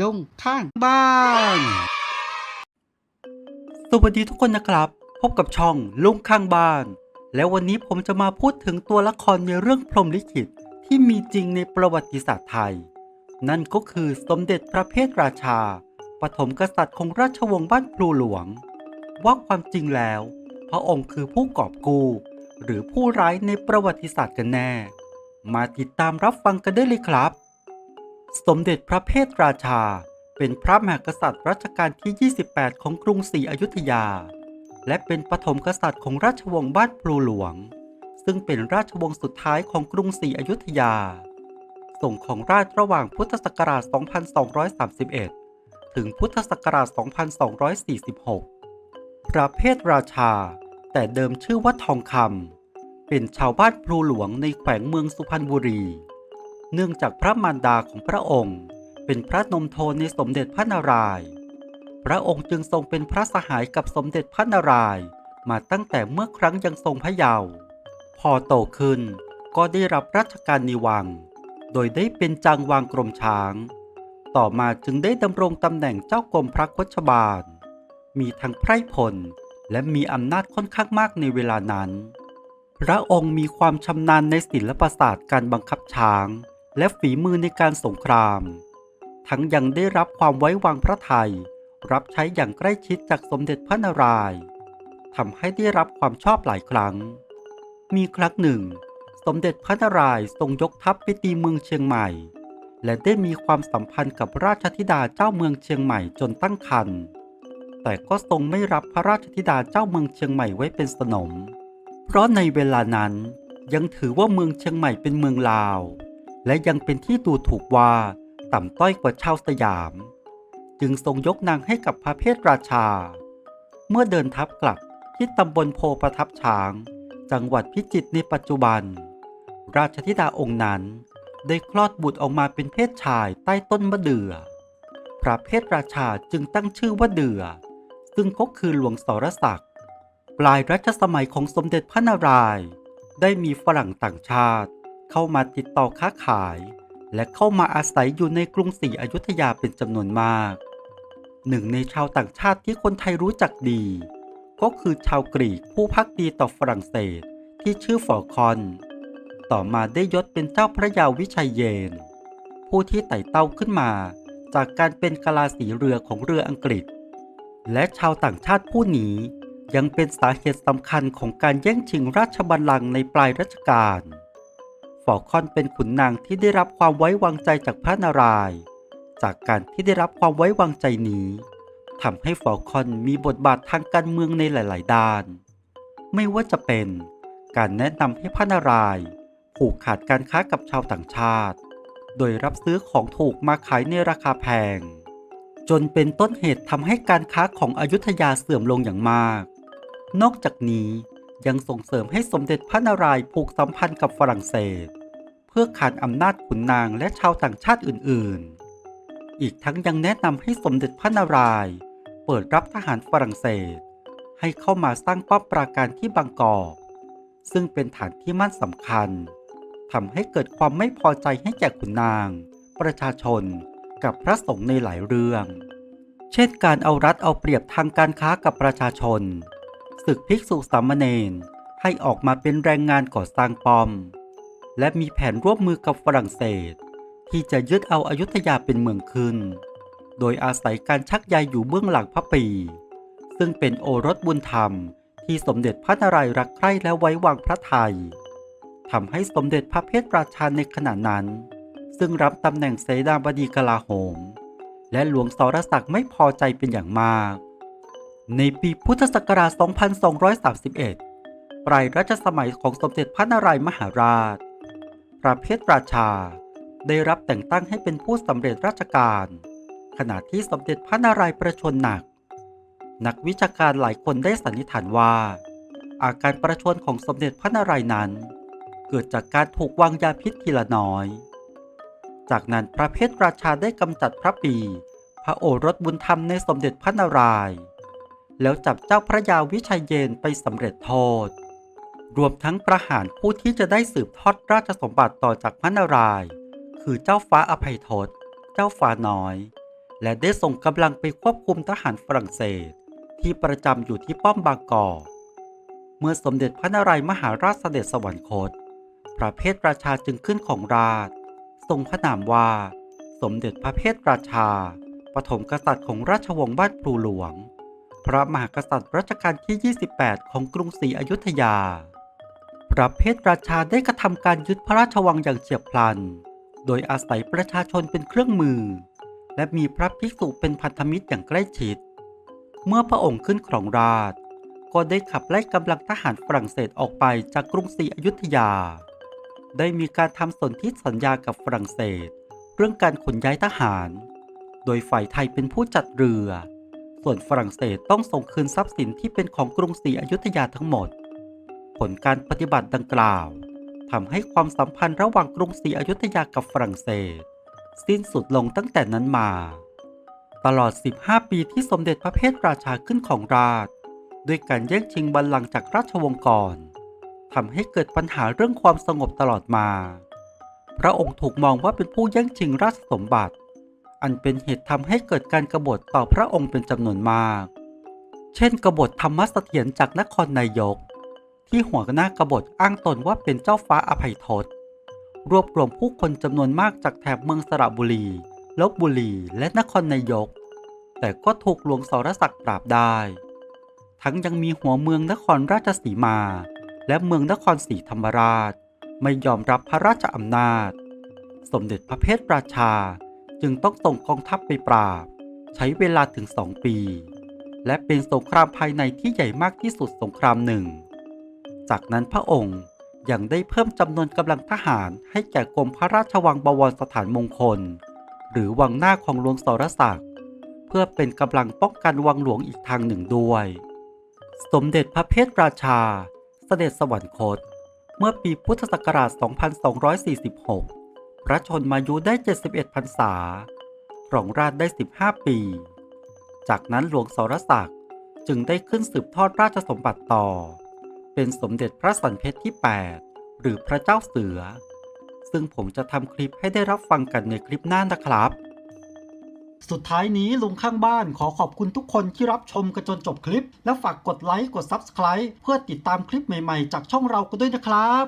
ลงข้างบ้าน สวัสดีทุกคนนะครับ พบกับช่องลุงข้างบ้าน แล้ววันนี้ผมจะมาพูดถึงตัวละครในเรื่องพรหมลิขิตที่มีจริงในประวัติศาสตร์ไทย นั่นก็คือสมเด็จพระเพทราชา ปฐมกษัตริย์ของราชวงศ์บ้านพลูหลวง ว่าความจริงแล้ว พระองค์คือผู้กอบกู้ หรือผู้ร้ายในประวัติศาสตร์กันแน่ มาติดตามรับฟังกันได้เลยครับ สมเด็จพระเพทราชา เป็นพระมหากษัตริย์รัชกาลที่ 28 ของกรุงศรีอยุธยา และเป็นปฐมกษัตริย์ของราชวงศ์บ้านพลูหลวง ซึ่งเป็นราชวงศ์สุดท้ายของกรุงศรีอยุธยา ส่งของราชระหว่างพุทธศักราช 2231 ถึงพุทธศักราช 2246 พระเพทราชา แต่เดิมชื่อว่าทองคำเป็นชาวบ้านพลูหลวงในแขวงเมืองสุพรรณบุรี เนื่องจากพระมารดาของพระองค์ เป็นพระนมโทในสมเด็จพระนารายณ์พระองค์จึงทรงเป็นพระสหายกับสมเด็จพระนารายณ์มาตั้งแต่เมื่อครั้งยังทรงพระเยาว์พอโตขึ้นก็ได้รับราชการในวัง โดยได้เป็นจางวางกรมช้าง ต่อมาจึงได้ดำรงตำแหน่งเจ้ากรมพระคชบาล มีทั้งไพร่พลและมีอำนาจค่อนข้างมากในเวลานั้น พระองค์มีความชำนาญในศิลปศาสตร์การบังคับช้าง และฝีมือในการสงคราม ทั้งยังได้รับความไว้วางพระทัยรับใช้อย่างใกล้ชิดจากสมเด็จพระนารายณ์ทำให้ได้รับความชอบหลายครั้ง มีครั้งหนึ่ง สมเด็จพระนารายณ์ทรงยกทัพไปตีเมืองเชียงใหม่ และได้มีความสัมพันธ์กับราชธิดาเจ้าเมืองเชียงใหม่จนตั้งครรภ์แต่ก็ทรงไม่รับพระราชธิดาเจ้าเมืองเชียงใหม่ไว้เป็นสนม เพราะในเวลานั้นยังถือว่าเมืองเชียงใหม่เป็นเมืองลาว และยังเป็นที่ดูถูกว่าต่ำต้อยกว่าชาวสยาม จึงทรงยกนางให้กับพระเพทราชา เมื่อเดินทัพกลับที่ตำบลโพประทับช้าง จังหวัดพิจิตรในปัจจุบัน ราชธิดาองค์นั้นได้คลอดบุตรออกมาเป็นเพศชายใต้ต้นมะเดื่อพระเพทราชาจึงตั้งชื่อว่าเดื่อซึ่งก็คือหลวงสรศักดิ์ปลายรัชสมัยของสมเด็จพระนารายณ์ได้มีฝรั่งต่างชาติ เข้ามาติดต่อค้าขาย และเข้ามาอาศัยอยู่ในกรุงศรีอยุธยาเป็นจำนวนมาก หนึ่งในชาวต่างชาติที่คนไทยรู้จักดี ก็คือชาวกรีกผู้พักดีต่อฝรั่งเศสที่ชื่อฟอร์คอน ต่อมาได้ยศเป็นเจ้าพระยาวิชัยเยน ผู้ที่ไต่เต้าขึ้นมาจากการเป็นกะลาสีเรือของเรืออังกฤษ และชาวต่างชาติผู้นี้ยังเป็นสาเหตุสำคัญของการแย่งชิงราชบัลลังก์ในปลายรัชกาล ฟอร์คอนเป็นขุนนางที่ได้รับความไว้วางใจจากพระนารายณ์จากการที่ได้รับความไว้วางใจนี้ทำให้ฟอร์คอนมีบทบาททางการเมืองในหลาย ๆ ด้าน ไม่ว่าจะเป็นการแนะนำให้พระนารายณ์ผูกขาดการค้ากับชาวต่างชาติ โดยรับซื้อของถูกมาขายในราคาแพง จนเป็นต้นเหตุทำให้การค้าของอยุธยาเสื่อมลงอย่างมาก นอกจากนี้ยังส่งเสริมให้สมเด็จพระนารายณ์ผูกสัมพันธ์กับฝรั่งเศส พื่อขานอำนาจขุนนางและชาวต่างชาติอื่นๆ อีกทั้งยังแนะนำให้สมเด็จพระนารายณ์เปิดรับทหารฝรั่งเศส ให้เข้ามาสร้างป้อมปราการที่บางกอก ซึ่งเป็นฐานที่มั่นสำคัญทำให้เกิดความไม่พอใจให้แก่ขุนนาง ประชาชนกับพระสงฆ์ในหลายเรื่อง เช่นการเอารัดเอาเปรียบทางการค้ากับประชาชนศึกภิกษุสามเณรให้ออกมาเป็นแรงงานก่อสร้างป้อม และมีแผนร่วมมือกับฝรั่งเศส ที่จะยึดเอาอายุทยาเป็นเมืองขึ้น โดยอาศัยการชักใยอยู่เบื้องหลังพระปี ซึ่งเป็นโอรสบุญธรรมที่สมเด็จพระนารายณ์รักใคร่และไว้วางพระทัยทำให้สมเด็จพระเพทราชาในขณะนั้น ซึ่งรับตำแหน่งเสนาบดีกลาโหม และหลวงสรศักดิ์ไม่พอใจเป็นอย่างมาก ในปีพุทธศักราช 2231 ปลายรัชสมัยของสมเด็จพระนารายณ์มหาราช พระเพทราชา ได้รับแต่งตั้งให้เป็นผู้สำเร็จราชการ ขณะที่สมเด็จพระนารายณ์ประชวรหนัก นักวิชาการหลายคนได้สันนิษฐานว่า อาการประชวรของสมเด็จพระนารายณ์นั้น เกิดจากการถูกวางยาพิษทีละน้อย จากนั้นพระเพทราชาได้กำจัดพระปีพระโอรสบุญธรรมในสมเด็จพระนารายณ์แล้วจับเจ้าพระยาวิชัยเยนไปสำเร็จโทษ รวมทั้งประหารผู้ที่จะได้สืบทอดราชสมบัติต่อจากพระนารายณ์คือเจ้าฟ้าอภัยทศเจ้าฟ้าน้อย และได้ส่งกำลังไปควบคุมทหารฝรั่งเศส ที่ประจำอยู่ที่ป้อมบางกอกเมื่อสมเด็จพระนารายมหาราชเสด็จสวรรคต พระเพทราชาจึงขึ้นของราช ทรงพระนามว่า สมเด็จพระเพทราชา ปฐมกษัตริย์ของราชวงศ์บ้านพลูหลวง พระมหากษัตริย์รัชกาลที่ 28 ของกรุงศรีอยุธยา พระเพทราชาได้กระทำการยึดพระราชวังอย่างเฉียบพลัน โดยอาศัยประชาชนเป็นเครื่องมือ และมีพระภิกษุเป็นพันธมิตรอย่างใกล้ชิด เมื่อพระองค์ขึ้นครองราชก็ได้ขับไล่กำลังทหารฝรั่งเศสออกไปจากกรุงศรีอยุธยา ได้มีการทำสนธิสัญญากับฝรั่งเศส เรื่องการขนย้ายทหาร โดยฝ่ายไทยเป็นผู้จัดเรือ ส่วนฝรั่งเศสต้องส่งคืนทรัพย์สินที่เป็นของกรุงศรีอยุธยาทั้งหมด ผลการปฏิบัติดังกล่าวทำให้ความสัมพันธ์ระหว่างกรุงศรีอยุธยากับฝรั่งเศส สิ้นสุดลงตั้งแต่นั้นมา ตลอด 15 ปีที่สมเด็จพระเพทราชาขึ้นของราช ด้วยการแย่งชิงบัลลังก์จากราชวงศ์ก่อนทำให้เกิดปัญหาเรื่องความสงบตลอดมา พระองค์ถูกมองว่าเป็นผู้แย่งชิงราชสมบัติ อันเป็นเหตุทำให้เกิดการกบฏต่อพระองค์เป็นจำนวนมาก เช่นกบฏธรรมสเสถียรจากนครนายก ที่หัวหน้ากบฏอ้างตนว่าเป็นเจ้าฟ้าอภัยทศรวบรวมผู้คนจำนวนมากจากแถบเมืองสระบุรีลบบุรีและนครนายก แต่ก็ถูกหลวงสรศักดิ์ปราบได้ ทั้งยังมีหัวเมืองนครราชสีมา และเมืองนครศรีธรรมราช ไม่ยอมรับพระราชอำนาจ สมเด็จพระเพทราชาจึงต้องส่งกองทัพไปปราบ ใช้เวลาถึงสองปี และเป็นสงครามภายในที่ใหญ่มากที่สุดสงครามหนึ่ง จากนั้นพระองค์ยังได้เพิ่มจำนวนกำลังทหารให้แก่กรมพระราชวังบวรสถานมงคล หรือวังหน้าของหลวงสรศักดิ์เพื่อเป็นกำลังป้องกันวังหลวงอีกทางหนึ่งด้วย สมเด็จพระเพทราชา เสด็จสวรรคต เมื่อปีพุทธศักราช 2246 พระชนมายุได้ 71พรรษาครองราชได้ 15 ปี จากนั้นหลวงสรศักดิ์จึงได้ขึ้นสืบทอดราชสมบัติต่อ เป็นสมเด็จพระสันเพชรที่ 8 หรือพระเจ้าเสือ ซึ่งผมจะทำคลิปให้ได้รับฟังกันในคลิปหน้านะครับ สุดท้ายนี้ลุงข้างบ้านขอขอบคุณทุกคนที่รับชมกันจนจบคลิป และฝากกดไลค์กด Subscribe เพื่อติดตามคลิปใหม่ๆ จากช่องเรากันด้วยนะครับ